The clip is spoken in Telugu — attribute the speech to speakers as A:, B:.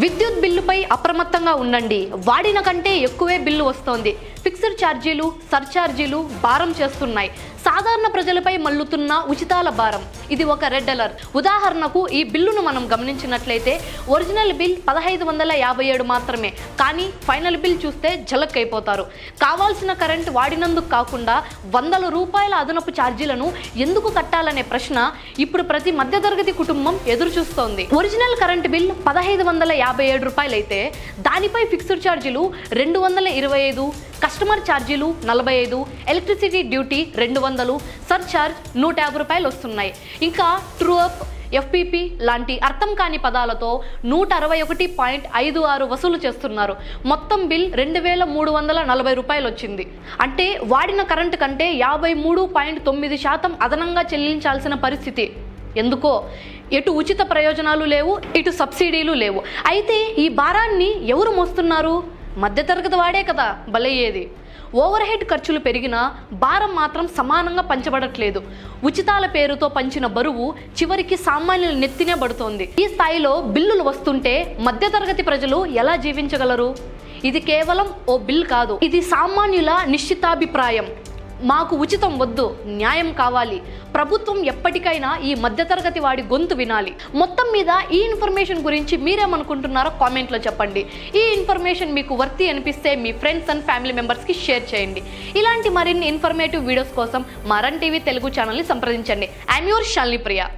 A: విద్యుత్ బిల్లుపై అప్రమత్తంగా ఉండండి. వాడిన కంటే ఎక్కువే బిల్లు వస్తోంది. ఫిక్స్డ్ ఛార్జీలు సర్ఛార్జీలు భారం చేస్తున్నాయి. సాధారణ ప్రజలపై మల్లుతున్న ఉచితాల భారం. ఇది ఒక రెడ్ అలర్ట్. ఉదాహరణకు ఈ బిల్లును మనం గమనించినట్లయితే ఒరిజినల్ బిల్ పదహైదు వందల యాభై ఏడు మాత్రమే. కానీ ఫైనల్ బిల్ చూస్తే జలక్ అయిపోతారు కావాల్సిన కరెంట్ వాడినందుకు కాకుండా వందల రూపాయల అదనపు ఛార్జీలను ఎందుకు కట్టాలనే ప్రశ్న ఇప్పుడు ప్రతి మధ్యతరగతి కుటుంబం ఎదురు చూస్తోంది ఒరిజినల్ కరెంట్ బిల్ పదహైదు వందల యాభై ఏడు రూపాయలైతే దానిపై ఫిక్స్డ్ ఛార్జీలు రెండు వందల ఇరవై ఐదు కస్టమర్ ఛార్జీలు నలభై ఐదు ఎలక్ట్రిసిటీ డ్యూటీ రెండు వందలు సర్ఛార్జ్ నూట యాభై రూపాయలు వస్తున్నాయి. ఇంకా ట్రూ అప్ ఎఫ్పిపి లాంటి అర్థం కాని పదాలతో నూట అరవై ఒకటి పాయింట్ ఐదు ఆరు వసూలు చేస్తున్నారు. మొత్తం బిల్ రెండు వేల మూడు వందల నలభై రూపాయలు వచ్చింది. అంటే వాడిన కరెంటు కంటే యాభై మూడు పాయింట్ తొమ్మిది శాతం అదనంగా చెల్లించాల్సిన పరిస్థితి. ఎందుకో? ఎటు ఉచిత ప్రయోజనాలు లేవు ఇటు సబ్సిడీలు లేవు. అయితే ఈ భారాన్ని ఎవరు మోస్తున్నారు? మధ్యతరగతి వాడే కదా బలయ్యేది ఓవర్ హెడ్ ఖర్చులు పెరిగినా భారం మాత్రం సమానంగా పంచబడట్లేదు. ఉచితాల పేరుతో పంచిన బరువు చివరికి సామాన్యుల నెత్తినే పడుతోంది. ఈ స్థాయిలో బిల్లులు వస్తుంటే మధ్యతరగతి ప్రజలు ఎలా జీవించగలరు? ఇది కేవలం ఓ బిల్ కాదు ఇది సామాన్యుల నిశ్చితాభిప్రాయం. మాకు ఉచితం వద్దు న్యాయం కావాలి. ప్రభుత్వం ఎప్పటికైనా ఈ మధ్యతరగతి వాడి గొంతు వినాలి. మొత్తం మీద ఈ ఇన్ఫర్మేషన్ గురించి మీరేమనుకుంటున్నారో కామెంట్లో చెప్పండి. ఈ ఇన్ఫర్మేషన్ మీకు వర్తి అనిపిస్తే మీ ఫ్రెండ్స్ అండ్ ఫ్యామిలీ మెంబర్స్కి షేర్ చేయండి. ఇలాంటి మరిన్ని ఇన్ఫర్మేటివ్ వీడియోస్ కోసం మరన్ టీవీ తెలుగు ఛానల్ని సంప్రదించండి. I'm your Shalini Priya.